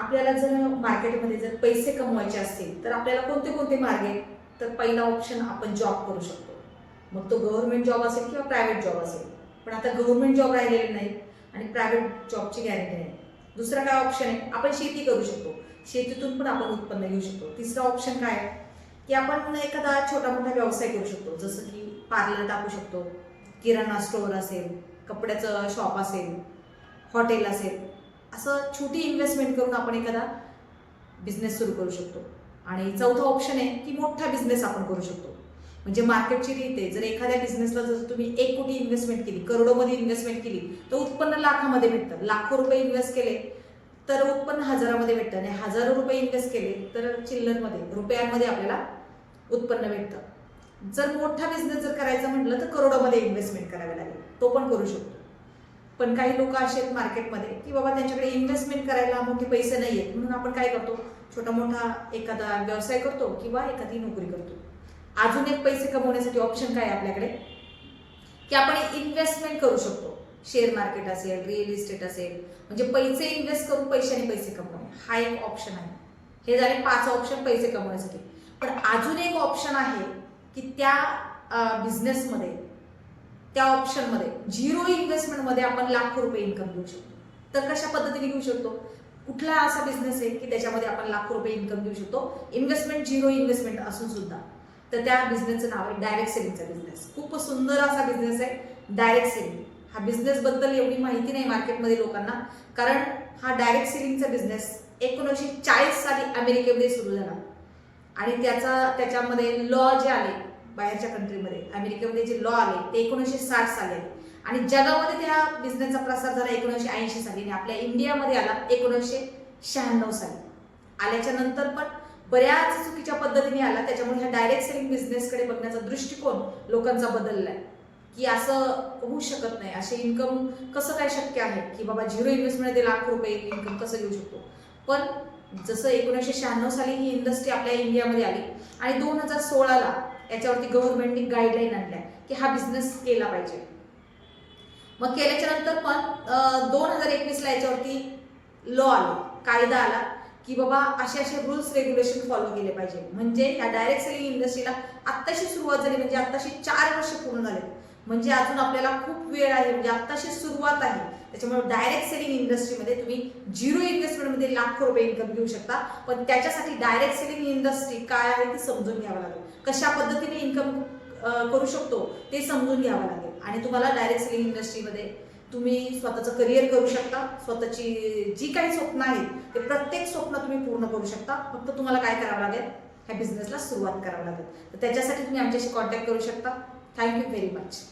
आपल्याला जर मार्केटमध्ये जर पैसे कमवायचे असतील तर आपल्याला कोणते कोणते मार्ग आहेत? तर पहिला ऑप्शन आपण जॉब करू शकतो. मग तो गव्हर्नमेंट जॉब असेल किंवा प्रायव्हेट जॉब असेल. पण आता गव्हर्नमेंट जॉब राहिलेले नाही आणि प्रायव्हेट जॉबची गॅरंटी नाही. दुसरा काय ऑप्शन आहे? आपण शेती करू शकतो. शेतीतून पण आपण उत्पन्न घेऊ शकतो. तिसरा ऑप्शन काय आहे? की आपण एखादा छोटा मोठा व्यवसाय करू शकतो. जसं की पार्लर टाकू शकतो. किराणा स्टोअर असेल कपड्याचं शॉप असेल हॉटेल असेल. असं छोटी इन्व्हेस्टमेंट करून आपण एखादा बिझनेस सुरू करू शकतो. आणि चौथा ऑप्शन आहे की मोठा बिझनेस आपण करू शकतो. म्हणजे मार्केटची रीत आहे. जर एखाद्या बिझनेसला जर तुम्ही एक कोटी इन्व्हेस्टमेंट केली करोडोमध्ये इन्व्हेस्टमेंट केली तर उत्पन्न लाखामध्ये भेटतं. लाखो रुपये इन्व्हेस्ट केले तर उत्पन्न हजारामध्ये भेटतं. आणि हजारो रुपये इन्व्हेस्ट केले तर चिल्लरमध्ये रुपयांमध्ये आपल्याला उत्पन्न भेटतं. जर मोठा बिझनेस जर करायचा म्हटलं तर करोडोमध्ये इन्व्हेस्टमेंट करावी लागेल. तो पण करू शकतो. पण काही लोक असे आहेत मार्केटमध्ये की बाबा त्यांच्याकडे इन्व्हेस्टमेंट करायला मोठे पैसे नाही आहेत. म्हणून आपण काय करतो? छोटा मोठा एखादा व्यवसाय करतो किंवा एखादी नोकरी करतो. अजून एक पैसे कमवण्यासाठी ऑप्शन काय आहे आपल्याकडे? की आपण इन्व्हेस्टमेंट करू शकतो. शेअर मार्केट असेल रिअल इस्टेट असेल. म्हणजे पैसे इन्व्हेस्ट करून पैशाने पैसे कमवणे. हा एक ऑप्शन आहे. हे झाले पाच ऑप्शन पैसे कमवण्यासाठी. पण अजून एक ऑप्शन आहे की त्या बिझनेसमध्ये त्या ऑप्शनमध्ये झिरो इन्व्हेस्टमेंटमध्ये आपण लाखो रुपये इन्कम घेऊ शकतो. तर कशा पद्धतीने घेऊ शकतो? कुठला असा बिझनेस आहे की त्याच्यामध्ये आपण लाखो रुपये इन्कम घेऊ शकतो? इन्व्हेस्टमेंट झिरो इन्व्हेस्टमेंट असून सुद्धा. तर त्या बिझनेसचं नाव आहे डायरेक्ट सेलिंगचा बिझनेस खूप सुंदर असा बिझनेस आहे डायरेक्ट सेलिंग हा बिझनेसबद्दल एवढी माहिती नाही मार्केटमध्ये लोकांना कारण हा डायरेक्ट सेलिंगचा बिझनेस एकोणीसशे चाळीस साली अमेरिकेमध्ये सुरू झाला. आणि त्याचा त्याच्यामध्ये लॉ जे आले बाहेरच्या कंट्रीमध्ये अमेरिकेमध्ये जे लॉ आले ते एकोणीसशे साठ साली आले. आणि जगामध्ये त्या बिझनेसचा प्रसार झाला एकोणीसशे ऐंशी साली आणि आपल्या इंडियामध्ये आला एकोणीसशे शहाण्णव साली. आल्याच्यानंतर पण बऱ्याच चुकीच्या पद्धतीने आला. त्याच्यामुळे ह्या डायरेक्ट सेलिंग बिझनेसकडे बघण्याचा दृष्टिकोन लोकांचा बदलला आहे की असं होऊ शकत नाही. असे इन्कम कसं काय शक्य आहे? की बाबा झिरो इन्व्हेस्टमेंटमध्ये लाख रुपये इन्कम कसं घेऊ शकतो? पण जसं एकोणीसशे शहाण्णव साली ही इंडस्ट्री आपल्या इंडियामध्ये आली आणि दोन हजार सोळाला याच्यावरती गव्हर्नमेंटने गाईडलाईन आणल्या की हा बिझनेस केला पाहिजे. मग केल्याच्यानंतर पण दोन हजार एकवीसला याच्यावरती लॉ आलो कायदा आला की बाबा असे असे रुल्स रेग्युलेशन फॉलो केले पाहिजे. म्हणजे ह्या डायरेक्ट सेलिंग इंडस्ट्रीला आत्ताशी सुरुवात झाली म्हणजे आत्ताशी चार वर्ष पूर्ण झाले म्हणजे अजून आपल्याला खूप वेळ आहे म्हणजे आत्ताशी सुरुवात आहे. त्याच्यामुळे डायरेक्ट सेलिंग इंडस्ट्रीमध्ये तुम्ही झिरो इन्व्हेस्टमेंटमध्ये लाखो रुपये इन्कम घेऊ शकता. पण त्याच्यासाठी डायरेक्ट सेलिंग इंडस्ट्री काय आहे ते समजून घ्यावं लागेल. कशा पद्धतीने इन्कम करू शकतो ते समजून घ्यावं लागेल. आणि तुम्हाला डायरेक्ट सेलिंग इंडस्ट्रीमध्ये तुम्ही स्वतःचं करिअर करू शकता. स्वतःची जी काही स्वप्न आहेत ते प्रत्येक स्वप्न तुम्ही पूर्ण करू शकता. फक्त तुम्हाला काय करावं लागेल? ह्या बिझनेसला सुरुवात करावं लागेल. तर त्याच्यासाठी तुम्ही आमच्याशी कॉन्टॅक्ट करू शकता. Thank you very much